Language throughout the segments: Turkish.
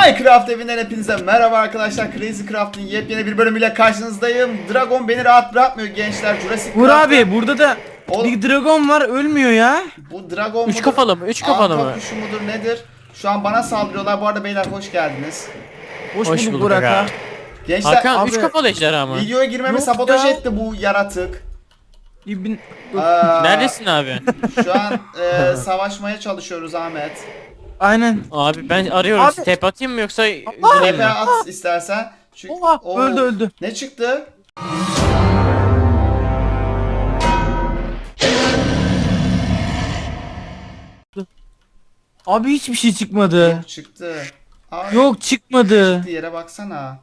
Minecraft evinden hepinize merhaba arkadaşlar. Crazy Craft'ın yepyeni bir bölümüyle karşınızdayım. Dragon beni rahat bırakmıyor gençler. Jurassic Vur Craft'ta- abi burada da Oğlum- bir dragon var ölmüyor ya. Bu Dragon Üç mudur? kafalı mı? Üç kafalı mı? kuşu mudur nedir? Şu an bana saldırıyorlar. Bu arada beyler hoş geldiniz. Hoş, Hoş bulduk bulduk Burak ha. Gençler Hakan abi- üç kafalı ejderha mı? videoya girmemi Yok sabotaj ya. etti bu yaratık. İbn... Aa, Neredesin abi? Şu an e, savaşmaya çalışıyoruz Ahmet. Aynen. Abi ben arıyorum. Abi- Tep atayım mı yoksa üzüleyim Tepe mi? at istersen. Çünkü... Oha Oo, öldü öldü. Ne çıktı? Abi hiçbir şey çıkmadı. Yok çıktı. Aa, Yok çıkmadı. Çıktı yere baksana.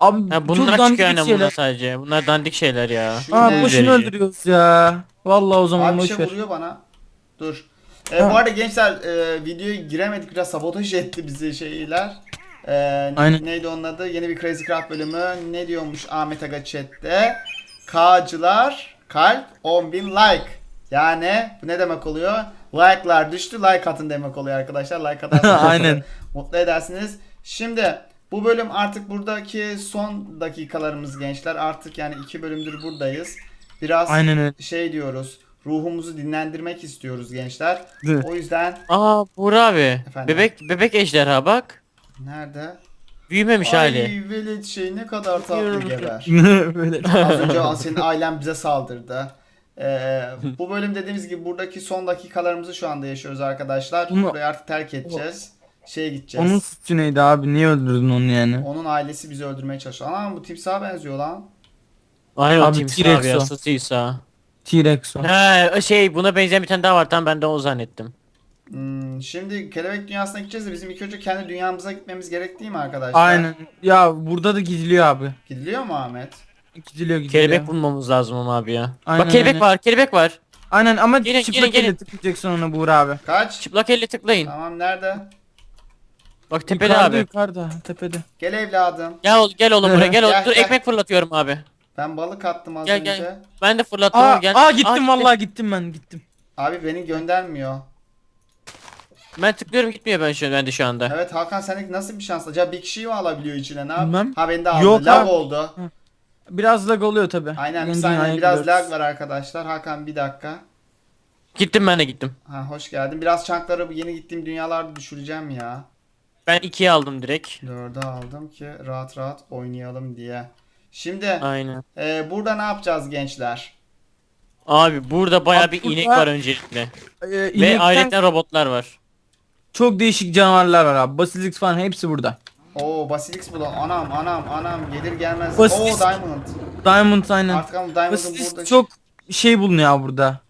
Abi Ha, çok bunlar dandik çıkıyor şeyler. bunlar sadece. Bunlar dandik şeyler ya. Şu Aa ne? boşuna Verici. öldürüyoruz ya. Vallahi o zaman Abi bir boş şey ver. vuruyor bana. Dur. E, bu arada gençler e, videoya giremedik biraz sabotaj etti bizi şeyler. E, Aynen. Neydi onun adı? Yeni bir Crazy Craft bölümü. Ne diyormuş Ahmet Aga chatte? K'cılar kalp 10.000 like. Yani bu ne demek oluyor? Like'lar düştü like atın demek oluyor arkadaşlar. Like atarsanız Aynen. mutlu edersiniz. Şimdi bu bölüm artık buradaki son dakikalarımız gençler. Artık yani iki bölümdür buradayız. Biraz Aynen öyle. şey diyoruz. Ruhumuzu dinlendirmek istiyoruz gençler. Dı. O yüzden Aa Buğra abi. Efendim? Bebek bebek ejderha bak. nerede? Büyümemiş hali. Ay velet şey ne kadar tatlı geber. Böyle. Az önce senin ailen bize saldırdı. Ee, bu bölüm dediğimiz gibi buradaki son dakikalarımızı şu anda yaşıyoruz arkadaşlar. Bunu- Burayı artık terk edeceğiz. Şeye gideceğiz. Onun Onun, suçu neydi abi? Niye öldürdün onu yani? ailesi bizi öldürmeye çalışıyor. Aa bu timsaha benziyor lan. Aynen Abi, T-Rex abi ya. o. T-Rex o. He şey buna benzeyen bir tane daha var. Tam ben de o zannettim. Hmm, şimdi kelebek dünyasına gideceğiz de bizim ilk önce kendi dünyamıza gitmemiz gerek değil mi arkadaşlar? Aynen. Ya burada da gidiliyor abi. Gidiliyor mu Ahmet? Gidiliyor gidiliyor. Kelebek bulmamız lazım ama abi ya. Aynen, bak kelebek aynen. var, kelebek var. Aynen ama Gelin, çıplak gelin, elle gelin. tıklayacaksın ona Buğra abi. Kaç? Çıplak elle tıklayın. Tamam nerede? Bak tepede yukarıda, abi. Yukarıda tepede. Gel evladım. Gel ol, gel oğlum buraya gel oğlum. Gel, Dur gel. ekmek fırlatıyorum abi. Ben balık attım az Gel, önce. gel. Ben de fırlattım Aa, gel. aa gittim gitti. vallahi gittim ben gittim. Abi beni göndermiyor. Ben tıklıyorum gitmiyor ben şu ben de şu anda. Evet Hakan seninki nasıl bir şans? Acaba bir kişiyi mi alabiliyor içine ne yap? Bilmem. Ha beni de aldı. Yok lag abi. oldu. Biraz lag oluyor tabi. Aynen bir saniye biraz lag var arkadaşlar. Hakan bir dakika. Gittim ben de gittim. Ha hoş geldin. Biraz çankları bu yeni gittiğim dünyalarda düşüreceğim ya. Ben ikiye aldım direkt. Dörde aldım ki rahat rahat oynayalım diye. Şimdi Aynen. e, burada ne yapacağız gençler? Abi burada baya Abi bir burada- inek var öncelikle. Ee, Ve inekten ayrıca robotlar var. çok değişik canavarlar var abi. Basilisk falan hepsi burada. Oo Basilix bu da. Anam anam anam gelir gelmez. Basilisk. Oo Diamond. Diamond aynen. Artık ama Diamond'ın Basilisk burada çok şey bulunuyor abi burada.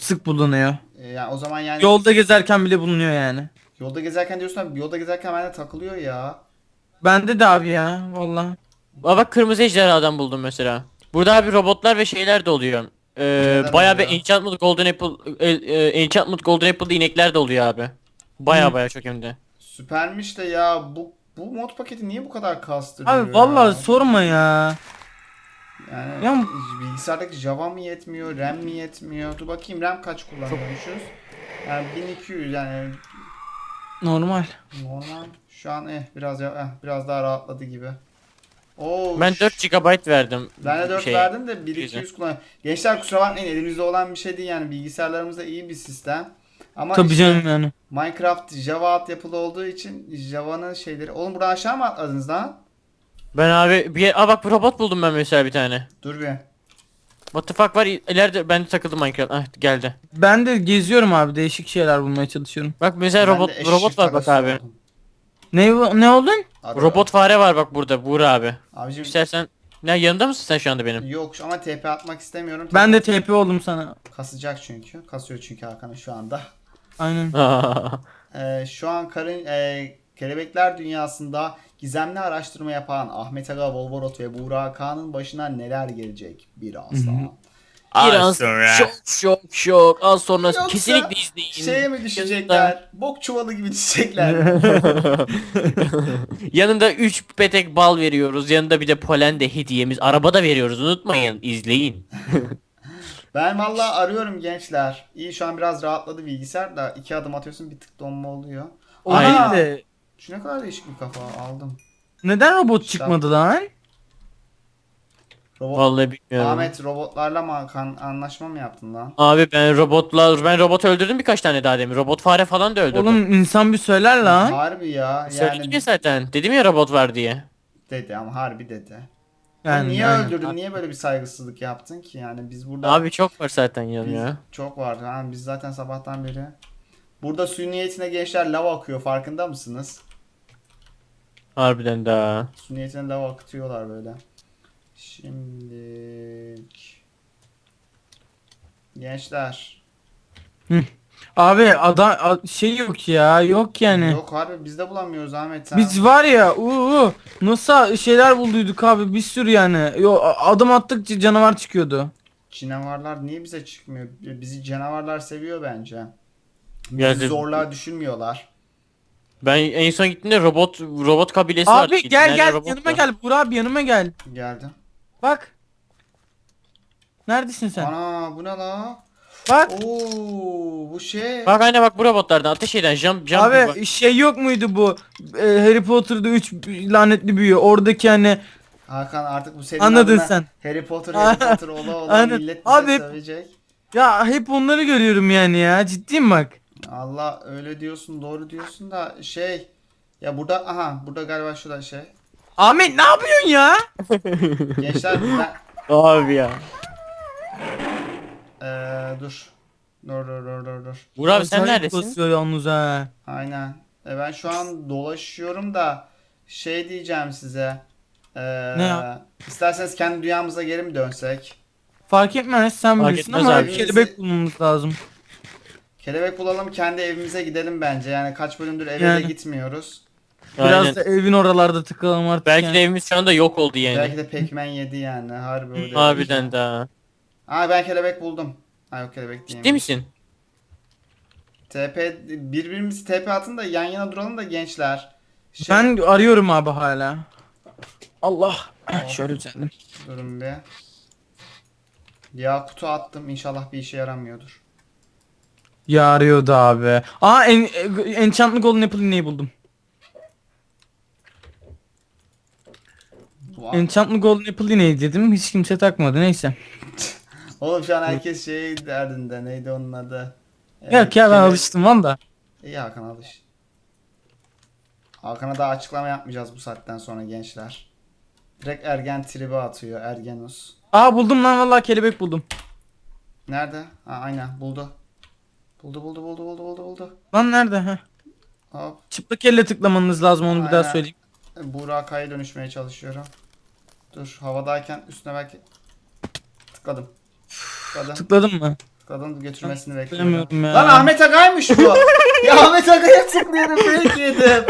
Sık bulunuyor. E, yani o zaman yani Yolda gezerken bile bulunuyor yani. yolda gezerken diyorsun abi yolda gezerken bende takılıyor ya. Bende de abi ya vallahi. Aa, bak kırmızı ejderhadan buldum mesela. Burada abi robotlar ve şeyler de oluyor. Ee, Neler baya bir oluyor? Enchantment Golden Apple e, e, Enchantment Golden Apple'da inekler de oluyor abi. Baya baya çok hem de. Süpermiş de ya bu bu mod paketi niye bu kadar kastırıyor Abi ya? vallahi sorma ya. Yani Ya- bilgisayardaki Java mı yetmiyor, RAM mi yetmiyor? Dur bakayım RAM kaç kullanıyormuşuz? Yani 1200 yani Normal. normal. Şu an eh biraz ya eh, biraz daha rahatladı gibi. Oo, Ben ş- 4 GB verdim. ben de 4 şey. verdim de 1200 kullan. Gençler kusura bakmayın elimizde olan bir şey değil yani bilgisayarlarımızda iyi bir sistem. Ama Tabii işte canım yani. Minecraft Java altyapılı olduğu için Java'nın şeyleri. Oğlum buradan aşağı mı atladınız lan? Ben abi bir yer... Aa bak bir robot buldum ben mesela bir tane. Dur bir. What the fuck var ileride ben de takıldım Minecraft. Ah geldi. Ben de geziyorum abi değişik şeyler bulmaya çalışıyorum. Bak mesela Ben robot eşek robot var bak abi. oldum. Ne ne oldun? Hadi Robot fare var bak burada Buğra abi. Abicim İstersen ne yanında mısın sen şu anda benim? yok ama TP atmak istemiyorum. Ben de TP oldum sana. Kasacak çünkü. Kasıyor çünkü Hakan'ın şu anda. Aynen. Ee, şu an karın e, kelebekler dünyasında gizemli araştırma yapan Ahmet Aga Volvorot ve Buğra Hakan'ın başına neler gelecek Biraz şok şok şok az sonra Yoksa kesinlikle izleyin. Şeye mi düşecekler? Bok çuvalı gibi düşecekler. Yanında 3 petek bal veriyoruz. Yanında bir de polen de hediyemiz. Araba da veriyoruz. Unutmayın. izleyin. ben valla arıyorum gençler. İyi şu an biraz rahatladı bilgisayar da iki adım atıyorsun bir tık donma oluyor. O değil de Şu ne kadar değişik bir kafa aldım. Neden robot çıkmadı lan? Robot Vallahi bilmiyorum. Ahmet robotlarla mı kan anlaşma mı yaptın lan? Abi ben robotla ben robot öldürdüm birkaç tane daha demin. Robot fare falan da öldürdüm. Oğlum insan bir söyler lan. Harbi ya Söyledim yani ya zaten. Dedim ya robot var diye. dedi ama harbi dedi. Yani, niye aynen. öldürdün? Niye böyle bir saygısızlık yaptın ki? Yani biz burada Abi çok var zaten biz- ya. çok var. Ha, biz zaten sabahtan beri Burada su niyetine gençler lav akıyor farkında mısınız? Harbiden daha. Su niyetine lav akıtıyorlar böyle. Şimdi Gençler. Abi adam a- şey yok ya yok yani. Yok harbi biz de bulamıyoruz Ahmet sen. Biz var ya uu, nasıl şeyler bulduyduk abi bir sürü yani. Yo a- adım attıkça canavar çıkıyordu. Canavarlar niye bize çıkmıyor? Bizi canavarlar seviyor bence. Bizi Ya zorluğa düşünmüyorlar. Ben en son gittiğimde robot robot kabilesi var. Abi gel gel yanıma gel Burak abi yanıma gel. Geldi. Bak. Neredesin sen? Ana bu ne la? Bak. Oo bu şey. Bak aynen bak bu robotlardan ateş eden jump jump bak. Abi şey yok muydu bu e, Harry Potter'da 3 lanetli büyü oradaki hani Hakan artık bu senin Anladın adına sen. Harry Potter Harry Potter ola ola Aynen. millet Abi- sövecek. ya hep onları görüyorum yani ya ciddiyim bak. Allah öyle diyorsun doğru diyorsun da şey. Ya burada aha burada galiba şurada şey. Ahmet ne yapıyorsun ya? Gençler ben Abi ya. Eee dur. Dur dur dur dur dur. Abi sen Acayip neredesin? basıyor yalnız ha. Aynen. E ben şu an dolaşıyorum da şey diyeceğim size. Eee Ne ya? İsterseniz kendi dünyamıza geri mi dönsek? Fark etmez sen Fark bilirsin etmez ama abi. kelebek bulmamız lazım. Kelebek bulalım kendi evimize gidelim bence. Yani kaç bölümdür eve Yani. de gitmiyoruz. Biraz Aynen. da evin oralarda tıkalım artık Belki yani. de evimiz şu anda yok oldu yani. Belki de pekmen yedi yani. Harbi öyle. Harbiden daha. Aa ben kelebek buldum. Ha yok kelebek değil. Ciddi misin? TP birbirimizi TP atın da yan yana duralım da gençler. Şey, Ben arıyorum abi hala. Allah. Şöyle düzeldim. Durun bir. Ya kutu attım inşallah bir işe yaramıyordur. Ya arıyordu abi. Aa en, Enchantment Golden Apple iğneyi buldum. Bu- Enchantment Golden Apple iğneyi dedim. Hiç kimse takmadı neyse. Oğlum şu an herkes şey derdinde neydi onun adı? Yok ya ben kele- alıştım valla. İyi Hakan alış. Hakan'a daha açıklama yapmayacağız bu saatten sonra gençler. Direkt ergen tribi atıyor Ergenus. Aa buldum lan valla kelebek buldum. Nerede? Ha aynen buldu. Buldu buldu buldu buldu buldu buldu. Lan nerede? Heh. Hop. Çıplak elle tıklamanız lazım onu bir daha Aynen. söyleyeyim. Burak'a dönüşmeye çalışıyorum. Dur havadayken üstüne belki tıkladım. Tıkladım. Tıkladın mı? Tıkladım götürmesini bekliyorum. Ya. Lan Ahmet Agay'mış bu. ya Ahmet Agay'a tıklıyorum fake yedim.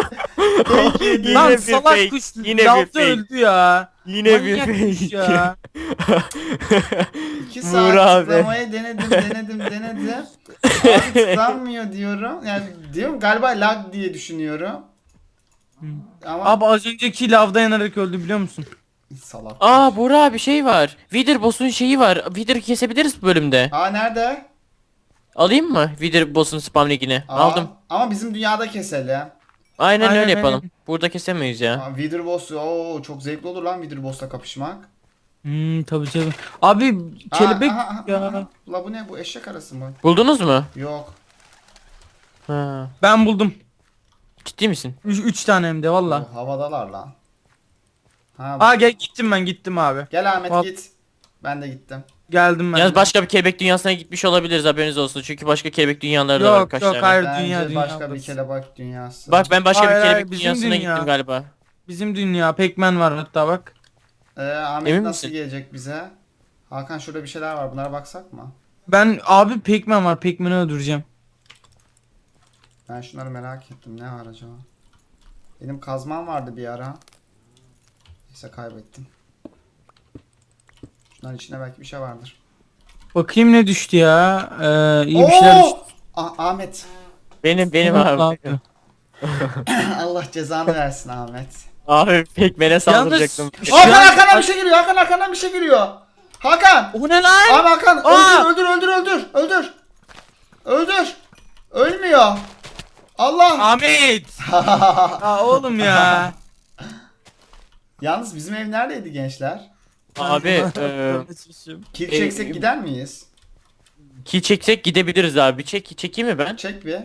Fake yedim. Lan bir salak fake, kuş yine bir fake. öldü ya. Yine bir Manyak kuş fake. ya. İki Vur saat abi. tıklamayı denedim denedim denedim. Abi tıklanmıyor diyorum. Yani diyorum galiba lag diye düşünüyorum. Ama Abi az önceki lavda yanarak öldü biliyor musun? Salak. Aa Buğra bir şey var. Wither boss'un şeyi var. Wither kesebiliriz bu bölümde. Aa nerede? Alayım mı Wither boss'un spam linkini? Aa, Aldım. Ama bizim dünyada keselim. Aynen, Aynen, öyle yapalım. aynen. Burada kesemeyiz ya. Aa, Wither Boss oo çok zevkli olur lan Wither Boss'la kapışmak. Hmm tabii tabii. Abi kelebek Aa, aha, aha, ya. aha. La bu ne bu eşek arası mı? Buldunuz mu? Yok. Ha. Ben buldum. Ciddi misin? 3 tane hem de valla. Havadalar lan. Ha, Aa gel gittim ben gittim abi. gel Ahmet Al. git. Ben de gittim. Geldim ben. Yalnız de. başka bir kelebek dünyasına gitmiş olabiliriz haberiniz olsun. Çünkü başka kelebek dünyaları da var Yok kaç yok tane. hayır Bence dünya dünya. başka bir burası. kelebek dünyası. Bak ben başka Hayır, bir hayır, kelebek bizim dünyasına dünya. gittim galiba. Bizim dünya Pac-Man var hatta bak. Ee, Ahmet Emin nasıl misin? gelecek bize? Hakan şurada bir şeyler var. Bunlara baksak mı? Ben abi Pac-Man var Pac-Man'ı öldüreceğim. Ben şunları merak ettim. Ne var acaba? Benim kazmam vardı bir ara. Neyse kaybettim. Şunların içinde belki bir şey vardır. Bakayım ne düştü ya. Ee, iyi bir şeyler düştü. Ah- Ahmet. Benim benim abi. abi. Allah cezanı versin Ahmet. Abi Pac-Man'e saldıracaktım. Hakan an- Hakan'dan bir şey geliyor. Hakan Hakan'dan bir şey geliyor. Hakan. O ne lan? Abi Hakan Aa! öldür öldür öldür öldür. Öldür. Öldür. Ölmüyor. Allah! Ahmet. Aa oğlum ya. Yalnız bizim ev neredeydi gençler? Abi e, Kill E, çeksek e, gider miyiz? ki çeksek gidebiliriz abi. Çek çekeyim mi ben? Çek bir.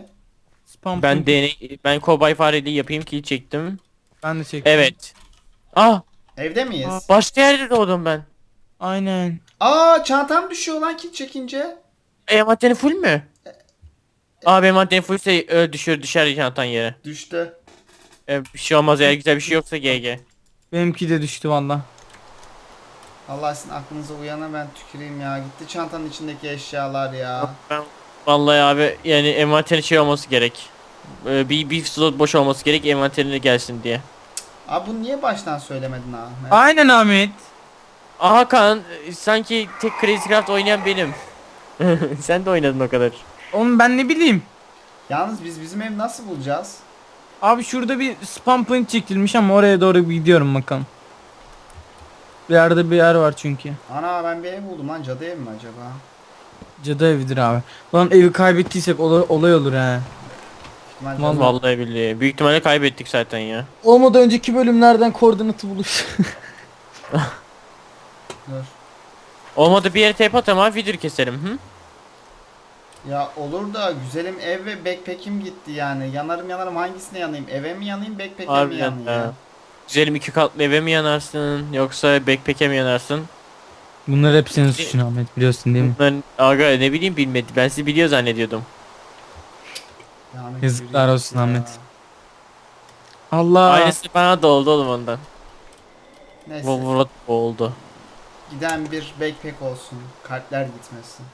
Spam Ben deney ben kobay fareliği yapayım ki çektim. Ben de çektim. Evet. Ah Evde miyiz? başka yerde doğdum ben. Aynen. Aa çantam düşüyor lan kill çekince. E maddenin full mü? Abi maddenin full ise ö, düşür düşer çantan yere. Düştü. E, bir şey olmaz eğer güzel bir şey yoksa GG. Benimki de düştü valla. Allah sizin aklınıza uyana ben tüküreyim ya. Gitti çantanın içindeki eşyalar ya. Ben vallahi abi yani envanterin şey olması gerek. Ee, bir bir slot boş olması gerek envanterine gelsin diye. Abi bunu niye baştan söylemedin Ahmet? Aynen Ahmet. E, sanki tek Crazy Craft oynayan benim. Sen de oynadın o kadar. Oğlum ben ne bileyim. Yalnız biz bizim evi nasıl bulacağız? Abi şurada bir spam point çekilmiş ama oraya doğru bir gidiyorum bakalım. Bir yerde bir yer var çünkü. Ana ben bir ev buldum lan cadı evi mi acaba? Cadı evidir abi. Lan evi kaybettiysek olay, olay olur ha. İhtimal Vallahi. Vallahi billahi. Büyük ihtimalle kaybettik zaten ya. Olmadan önceki bölümlerden koordinatı buluş. Dur. Olmadı bir yere tep at ama video keselim. Hı? Ya olur da güzelim ev ve backpack'im gitti yani. Yanarım yanarım hangisine yanayım? Eve mi yanayım backpack'e mi Harbiden yanayım? ha. Güzelim iki katlı eve mi yanarsın yoksa backpack'e mi yanarsın? Bunlar hep senin suçun Ahmet biliyorsun değil mi? Ben aga ne bileyim bilmedi. Ben sizi biliyor zannediyordum. Ya Ahmet, Yazıklar yürü olsun ya. Ahmet. Allah. Aynısı bana da oldu oğlum ondan. Neyse. Bu Murat oldu. Giden bir backpack olsun. Kalpler gitmesin.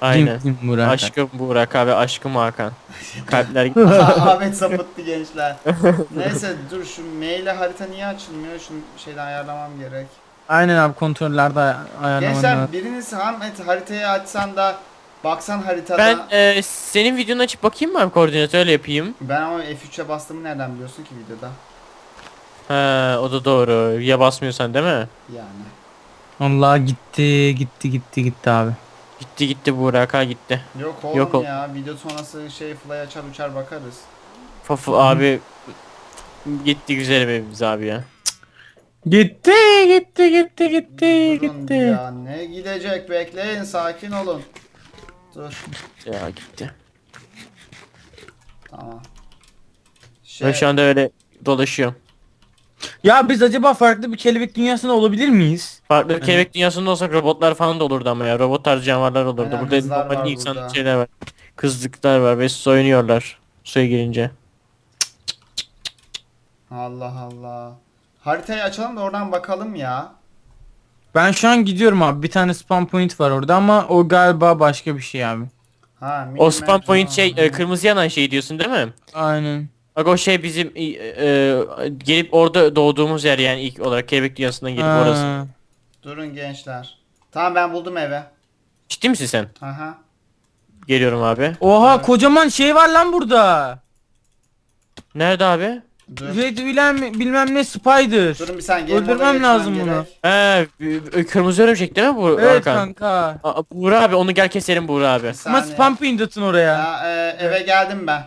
Aynen. Burak? Aşkım Burak abi aşkım Hakan. Kalpler gitti. Ahmet sapıttı gençler. Neyse dur şu maile harita niye açılmıyor? Şunu şeyden ayarlamam gerek. Aynen abi kontrollerde ay- ayarlaman Gençler lazım. biriniz Ahmet haritayı açsan da baksan haritada. Ben e, senin videonu açıp bakayım mı abi koordinatı öyle yapayım. Ben ama F3'e bastığımı nereden biliyorsun ki videoda? He o da doğru. Ya basmıyorsan değil mi? Yani. Allah gitti gitti gitti gitti abi. Gitti gitti Burak ha gitti. Yok oğlum Yok o- ya video sonrası şey fly açar uçar bakarız. Fafu abi gitti güzelim evimiz abi ya. Gitti gitti gitti gitti Durun gitti. ya ne gidecek bekleyin sakin olun. Dur Ya gitti. tamam. Ben Şey, şu anda öyle dolaşıyorum. Ya biz acaba farklı bir kelebek dünyasında olabilir miyiz? Farklı bir kelebek dünyasında olsak robotlar falan da olurdu ama ya. Robot tarzı canavarlar olurdu. Aynen, burada kızlar normal var insan burada. şeyler var. Kızlıklar var ve soyunuyorlar. Suya girince. Allah Allah. Haritayı açalım da oradan bakalım ya. Ben şu an gidiyorum abi. Bir tane spam point var orada ama o galiba başka bir şey abi. Ha, O spam milimetre- point şey e, kırmızı yanan şey diyorsun değil mi? Aynen. Bak o şey bizim e, e, gelip orada doğduğumuz yer yani ilk olarak kelebek dünyasından gelip Ha. orası. Durun gençler. Tamam ben buldum eve. Ciddi misin sen? Aha. Geliyorum abi. Oha Evet. kocaman şey var lan burada. Nerede abi? Dur. Red bilmem, bilmem ne spider. Durun bir saniye. game Öldürmem geçmem lazım bunu. gerek. He, e, kırmızı örümcek değil mi bu Evet Hakan? kanka. Aa, Buğra abi onu gel keselim Buğra abi. Bir Ama saniye. spam point atın oraya. Ya, e, eve geldim ben.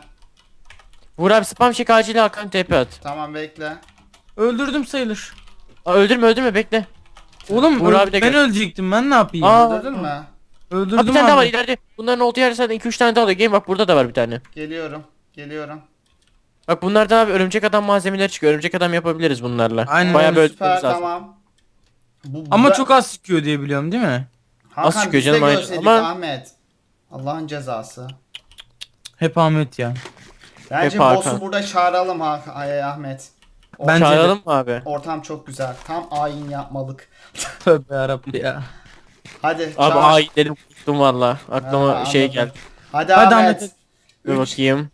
Buğra abi spam çek acil Hakan tepe at. Tamam bekle. Öldürdüm sayılır. Aa, öldürme öldürme bekle. Oğlum öl- abi de ben gel. ölecektim ben ne yapayım? Aa. Öldürdün mü? Öldürdüm bir tane daha var abi. ileride. Bunların olduğu yerde zaten 2-3 tane daha oluyor. Gelin bak burada da var bir tane. Geliyorum. Geliyorum. Bak bunlardan abi örümcek adam malzemeleri çıkıyor. Örümcek adam yapabiliriz bunlarla. Aynen Bayağı öyle, böyle Süper lazım. tamam. Bu, Ama bu- çok az sıkıyor diye biliyorum değil mi? Hakan, az çıkıyor biz de canım, aynen. görseydik Ama- Ahmet. Allah'ın cezası. Hep Ahmet ya. Bence Hep Hakan. boss'u burada çağıralım ha ay Ahmet. O- Bence de. Çağıralım mı abi? Ortam çok güzel. Tam ayin yapmalık. Tövbe yarabbi ya. Hadi Abi çağır. ay dedim kustum valla. Aklıma Ha, şey anladım. geldi. Hadi, Hadi Ahmet. Ahmet. Bir Üç- bakayım.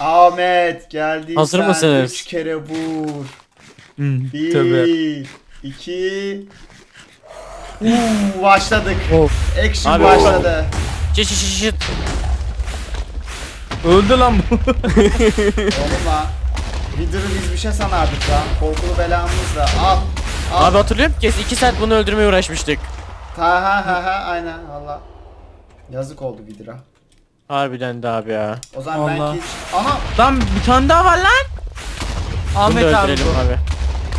Ahmet geldiysen Hazır mısınız? Üç kere vur. Hmm, Tövbe. Bir, iki. Uuu başladık. Of. Action Abi, başladı. Şişt. Öldü lan bu. Oğlum lan. Vidır'ı biz bir şey sanardık lan. Korkulu belamız da. Al. Al. Abi hatırlıyor musun? Kez 2 saat bunu öldürmeye uğraşmıştık. Ha ha ha ha aynen valla. Yazık oldu Vidır'a. Harbiden de abi ya. O zaman Allah. belki hiç... Ana! Lan bir tane daha var lan. Bunu Ahmet da abi öldürelim bu. abi.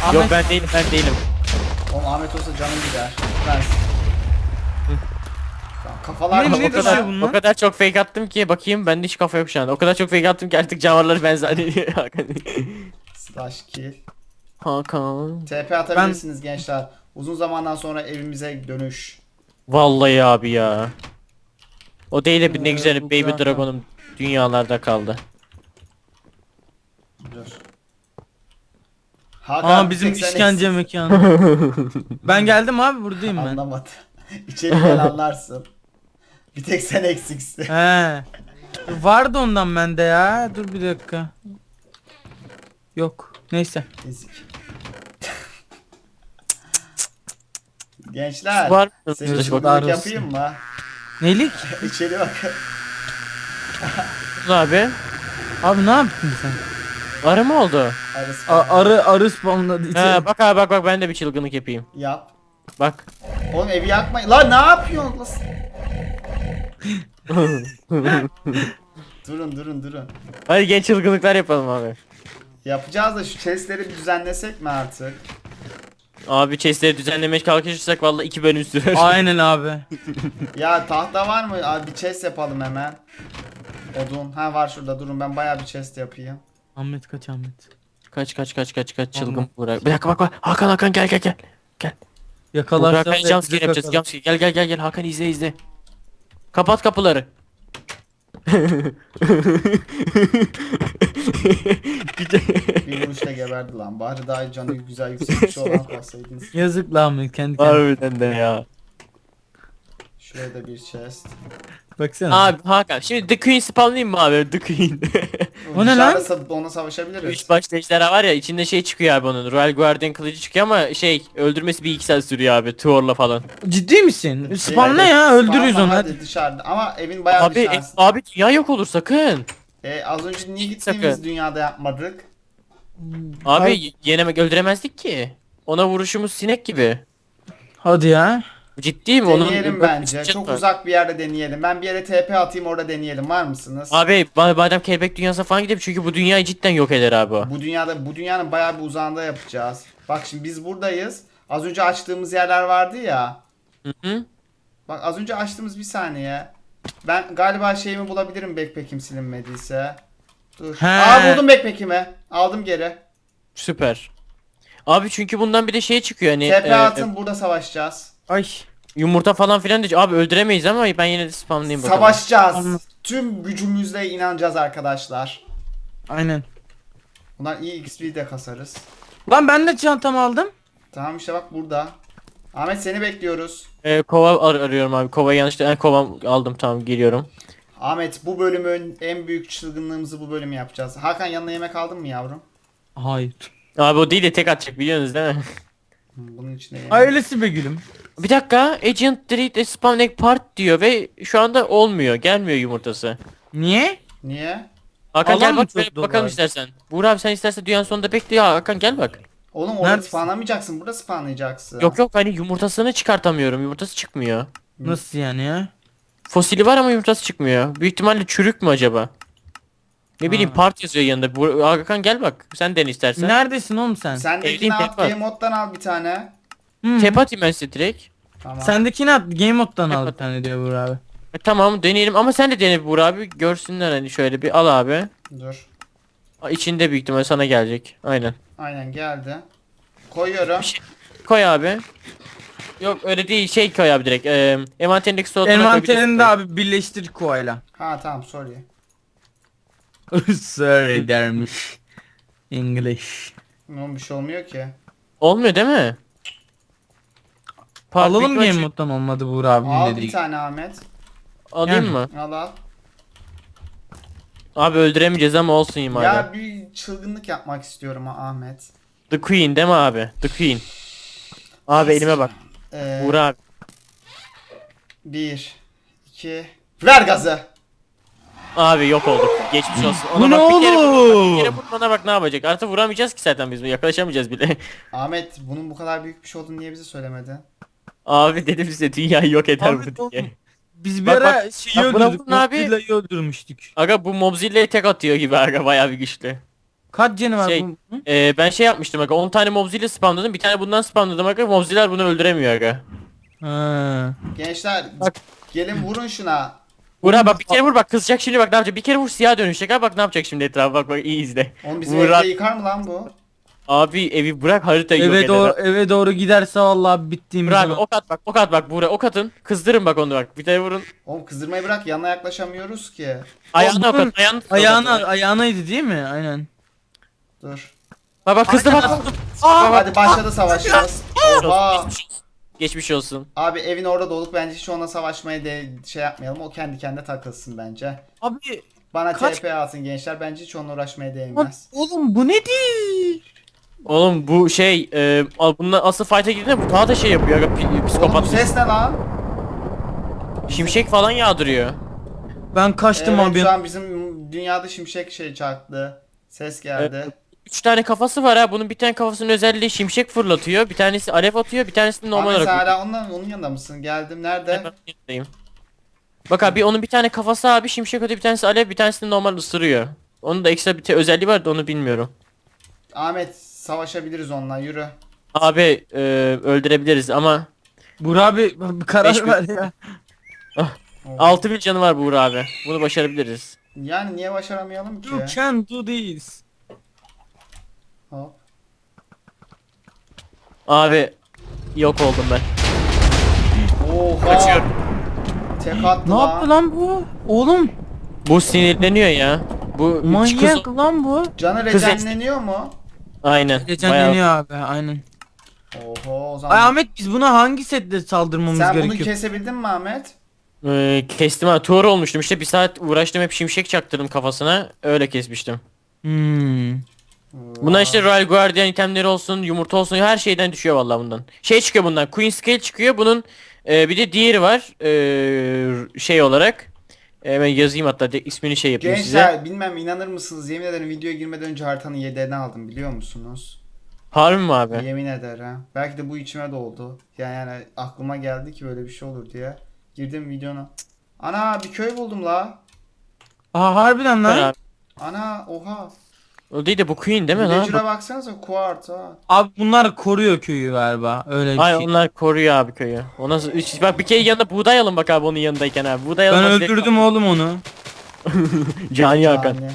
Ahmet Yok ben değilim ben değilim. Oğlum Ahmet olsa canım gider. Ben... Kafalar Ne- o ne düşüyor kadar, bunlar? o kadar çok fake attım ki bakayım bende hiç kafa yok şu anda. O kadar çok fake attım ki artık canavarları ben zannediyorum. Hakan. Slash kill. Hakan. TP atabilirsiniz gençler. Uzun zamandan sonra evimize dönüş. Vallahi abi ya. O değil de bir ne Ee, güzel bu Baby zaten. Dragon'um dünyalarda kaldı. Dur. Hakan Aa bizim tek sen işkence eksik. mekanı. ben geldim abi buradayım ben. Anlamadı. İçeri gel anlarsın. Bir tek sen eksiksin. He. Vardı ondan bende ya. Dur bir dakika. Yok. Neyse. Ezik. Gençler. Var mı? Senin Bak- çılgınlık Var yapayım mı? Neylik? İçeri bak. abi. Abi ne yaptın sen? Arı mı oldu? Arası A- arı arı spamladı içeri. He bak abi bak bak ben de bir çılgınlık yapayım. Yap. Bak. Oğlum evi yakmayın. Lan ne yapıyorsun? Lan? durun durun durun. Hadi genç çılgınlıklar yapalım abi. Yapacağız da şu chestleri bir düzenlesek mi artık? Abi chestleri düzenlemeye kalkışırsak vallahi iki bölüm sürer. Aynen abi. Ya tahta var mı? Abi bir chest yapalım hemen. Odun. Ha var şurada durun ben bayağı bir chest yapayım. Ahmet kaç Ahmet. Kaç kaç kaç kaç kaç çılgın Tamam. Burak. Bir dakika bak bak. Hakan Hakan gel gel gel. Gel. Burak da jumpscare bizi yapacağız. yakalar. Jumpscare. Gel gel gel gel Hakan izle izle. Kapat kapıları. Bir vuruşta geberdi lan. Bari daha canı güzel yüksek bir şey olan kalsaydınız. Yazık lan kendi kendine. Harbiden de ya. Şuraya da bir chest. Baksana. Abi Hakan şimdi The Queen spawnlayayım mı abi The Queen? O ne lan? Dışarıda Ona savaşabiliriz. Üç başlı ejderha var ya içinde şey çıkıyor abi onun Royal Guardian kılıcı çıkıyor ama şey öldürmesi bir iki saat sürüyor abi Tuor'la falan. Ciddi misin? Şey, ne ya? Öldürürüz onu hadi dışarıda. Ama evin bayağı Abi bir e, abi dünya yok olur sakın. E, az önce niye gittiğimiz Sakın. dünyada yapmadık? Abi Abi- y- yenemek öldüremezdik ki. Ona vuruşumuz sinek gibi. Hadi ya. Ciddiyim onun. Deneyelim bence. bir şey Çok var. uzak bir yerde deneyelim. Ben bir yere TP atayım orada deneyelim. Var mısınız? Abi ba- madem kelebek dünyasına falan gidelim çünkü bu dünyayı cidden yok eder abi o. Bu dünyada bu dünyanın bayağı bir uzağında yapacağız. Bak şimdi biz buradayız. Az önce açtığımız yerler vardı ya. Hı hı. Bak az önce açtığımız bir saniye. Ben galiba şeyimi bulabilirim backpack'im silinmediyse. Dur. He. Aa buldum backpack'imi. Aldım geri. Süper. Abi çünkü bundan bir de şey çıkıyor hani TP e, atın burada savaşacağız. Ay. yumurta falan filan da abi öldüremeyiz ama ben yine de spamlayayım bakalım. Savaşacağız. Anladım. Tüm gücümüzle inanacağız arkadaşlar. Aynen. Bunlar iyi XP de kasarız. Lan ben de çantamı aldım. Tamam işte bak burada. Ahmet seni bekliyoruz. E, kova ar- arıyorum abi. Kovayı yanlışlıkla en kovam aldım tamam geliyorum. Ahmet bu bölümün en büyük çılgınlığımızı bu bölümü yapacağız. Hakan yanına yemek aldın mı yavrum? Hayır. Abi o değil de tek atacak biliyorsunuz değil mi? Bunun içine yemek. Ailesi be gülüm. Bir dakika Agent Delete Spawn Egg Part diyor ve şu anda olmuyor. Gelmiyor yumurtası. Niye? Niye? Hakan Alan gel mı bak çok be- bakalım istersen. Buğra abi sen istersen dünyanın sonunda bekle ya Hakan gel bak. Oğlum orada Neredesin? spawnlamayacaksın. Burada spawnlayacaksın. Yok yok hani yumurtasını çıkartamıyorum. Yumurtası çıkmıyor. Nasıl yani ya? Fosili var ama yumurtası çıkmıyor. Büyük ihtimalle çürük mü acaba? Ne bileyim Ha. part yazıyor yanında. Bu, Hakan gel bak. Sen dene istersen. Neredesin oğlum sen? Sendekini Evliyim, at. tek var. Game moddan al bir tane. Hı. Tep atayım ben size direkt. Tamam. Sendekini at. Game moddan al bir tane diyor Buğra abi. E, tamam deneyelim ama sen de dene Buğra abi. Görsünler hani şöyle bir al abi. Dur. Aa, İçinde büyük ihtimalle sana gelecek. Aynen. Aynen geldi. Koyuyorum. Bir şey- Koy abi. Yok öyle değil şey koy abi direkt. Ee, envanterindeki slotuna Envanterinde koyabilirsin. abi birleştir koyla. Ha tamam sorry. Sorry dermiş. English. Oğlum bir şey olmuyor ki. Olmuyor değil mi? Part Alalım game ihtimalle- moddan olmadı Buğra abinin Al dediği. bir tane Ahmet. Alayım Yani. mı? Al al. Abi öldüremeyeceğiz ama olsun yine Ya bir çılgınlık yapmak istiyorum ha Ahmet. The Queen değil mi abi? The Queen. Abi elime bak. Ee, Buğra abi. bir, iki. Ver gazı. Abi yok olduk. Geçmiş olsun. Bu ne bak bir kere vur, bak, oğlum? bir kere vur bana bak ne yapacak. Artık vuramayacağız ki zaten biz. Yaklaşamayacağız bile. Ahmet bunun bu kadar büyük bir şey olduğunu niye bize söylemedin? abi dedim size dünyayı yok eder Abi, bu diye. Biz bir Bak, ara bak. şeyi Bak, öldürdük. abi. Öldürmüştük. Aga bu Mobzilla'ya tek atıyor gibi aga bayağı bir güçlü. Kaç canı var Şey, bu? Hı? Ee, ben şey yapmıştım aga 10 tane Mobzilla spamladım bir tane bundan spamladım aga Mobzilla bunu öldüremiyor aga. Ha. Gençler Bak. gelin vurun şuna. Vur abi bak bir kere vur bak kızacak şimdi bak ne yapacak bir kere vur siyah dönüşecek abi bak ne yapacak şimdi etrafa bak bak iyi izle. Oğlum bizim Vur evde yıkar mı lan bu? Abi evi bırak haritayı yok Eve eder. doğru eve doğru giderse vallahi bittiğimiz Vur abi ok at bak ok at bak Buğra ok atın kızdırın bak onu bak bir tane vurun. Oğlum kızdırmayı bırak yanına yaklaşamıyoruz ki. Ayağına ok at ayağına. Ayağına ayağınaydı değil mi? Aynen. Dur. Bak bak kızdı bak. Bak. Hadi başladı savaşımız. Oha. Geçmiş olsun. Abi evin orada dolup bence hiç onunla savaşmaya de şey yapmayalım. O kendi kendine takılsın bence. Abi Bana Kaç- TP atın gençler. Bence hiç onunla uğraşmaya Lan değmez. oğlum bu nedir? Oğlum bu şey e, al- bununla asıl fight'a girdiğinde bu daha da şey yapıyor aga pi- Oğlum bu psikopat. ses ne lan? Şimşek falan yağdırıyor. Ben kaçtım Evet abi. şu an bizim dünyada şimşek şey çaktı. Ses geldi. Evet. Üç tane kafası var ha. Bunun bir tane kafasının özelliği şimşek fırlatıyor. Bir tanesi alev atıyor. Bir tanesi normal Ahmet sen olarak. hala ondan, onun yanında mısın? Geldim nerede? Ben yanındayım. Bak abi onun bir tane kafası abi şimşek atıyor. Bir tanesi alev bir tanesi de normal ısırıyor. Onun da ekstra bir te- özelliği var da onu bilmiyorum. Ahmet savaşabiliriz onunla yürü. Abi e, öldürebiliriz ama Burak abi bir karar Beş bin- ver ya. Oh. 6000 canı var Buğra abi. Bunu başarabiliriz. Yani niye başaramayalım ki? You can do this. Hop. Abi yok oldum ben. Oha. Kaçıyorum. Tek attı Ne yaptı lan bu? Oğlum Bu sinirleniyor ya. Bu manyak kız- lan bu. Canı Kız regenleniyor mu? Aynen. Regenleniyor abi aynen. Oho o zaman. Ay Ahmet biz buna hangi sette saldırmamız Sen bunu gerekiyor? kesebildin mi Ahmet? Ee, kestim ha. Tuğra olmuştum işte bir saat uğraştım hep şimşek çaktırdım kafasına. Öyle kesmiştim. Hmm. Bundan işte Royal Guardian itemleri olsun, yumurta olsun her şeyden düşüyor vallahi bundan. Şey çıkıyor bundan. Queen Scale çıkıyor. Bunun e, bir de diğeri var. E, şey olarak. E, ben yazayım hatta de, ismini şey yapayım size. Gençler bilmem inanır mısınız? Yemin ederim videoya girmeden önce haritanın yedeğini aldım biliyor musunuz? Harbi mi abi? Yemin ederim. Belki de bu içime doldu. Yani, yani aklıma geldi ki böyle bir şey olur diye. Girdim videona. Ana bir köy buldum la. Aa harbiden lan. Ana oha. O değil de bu Queen değil mi lan? Villager'a Bak- baksanıza kuart ha. Abi bunlar koruyor köyü galiba. Öyle bir Ay şey. onlar koruyor abi köyü. O nasıl? Üç- Bak bir kere yanında buğday alın bak abi onun yanındayken abi. Buğday alın. Ben bak, öldürdüm oğlum onu. Cani Hakan. Yani.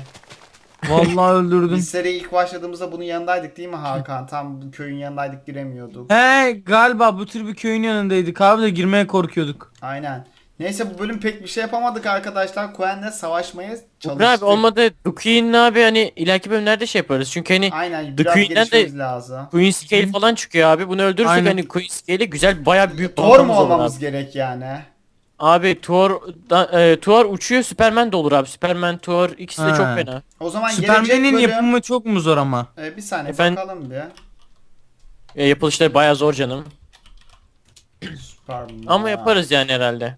Vallahi öldürdüm. Biz seriye ilk başladığımızda bunun yanındaydık değil mi Hakan? Tam bu köyün yanındaydık giremiyorduk. He galiba bu tür bir köyün yanındaydık abi de girmeye korkuyorduk. Aynen. Neyse bu bölüm pek bir şey yapamadık arkadaşlar. Quen'le savaşmaya çalıştık. abi olmadı. The Queen'le abi hani ileriki bölümlerde şey yaparız. Çünkü hani Aynen Queen'den de- lazım. Queen Scale falan çıkıyor abi. Bunu öldürürsek Aynen. hani Queen Scale'i güzel bayağı büyük Thor mu olmamız abi. gerek yani? Abi Thor, da, e, Thor uçuyor Superman de olur abi. Superman, Thor ikisi de Ha. çok fena. O zaman Superman'in bölüm... yapımı çok mu zor ama? Ee, bir saniye Efendim? bakalım bir. E, yapılışları bayağı zor canım. Superman. Ama yaparız yani herhalde.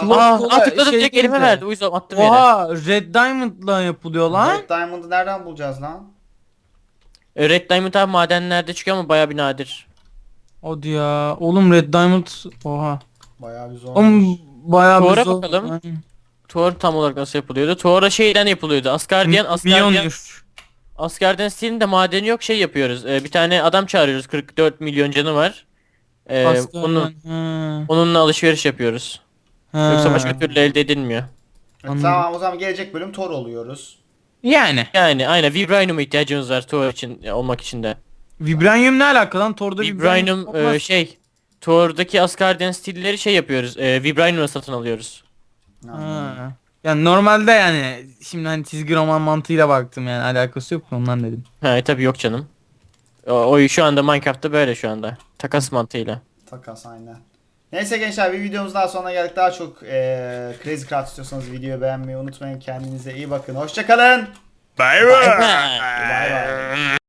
Clock Aa, aa, tıkladım şey direkt elime değil de. verdi. O yüzden attım yere. Oha Red Diamond'la yapılıyor lan. Red Diamond'ı nereden bulacağız lan? E, Red Diamond abi madenlerde çıkıyor ama bayağı bir nadir. Hadi ya. Oğlum Red Diamond oha. Bayağı bir zor. Oğlum bayağı bir zor. bakalım. Aynen. Thor tam olarak nasıl yapılıyordu? Thor'a şeyden yapılıyordu. Asgardian, Asgardian, Mjolnir. Asgardian stilinde madeni yok şey yapıyoruz. E, bir tane adam çağırıyoruz. 44 milyon canı var. E, Asgardian, onun, ha, onunla alışveriş yapıyoruz. Ha. Yoksa başka türlü elde edilmiyor. Evet, Anladım. tamam o zaman gelecek bölüm Thor oluyoruz. Yani. Yani aynen Vibranium'a ihtiyacımız var Thor için e, olmak için de. Vibranium ne alaka lan? Thor'da Vibranium olmaz. e, şey Thor'daki Asgardian stilleri şey yapıyoruz. E, Vibranium'a satın alıyoruz. Ha. Yani normalde yani şimdi hani çizgi roman mantığıyla baktım yani alakası yok ondan dedim. Ha tabi yok canım. O, o şu anda Minecraft'ta böyle şu anda. Takas mantığıyla. Takas aynen. Neyse gençler bir videomuz daha sonuna geldik. Daha çok eee Crazy Craft istiyorsanız videoyu beğenmeyi unutmayın. Kendinize iyi bakın. Hoşçakalın. Bye bye. Bay bay.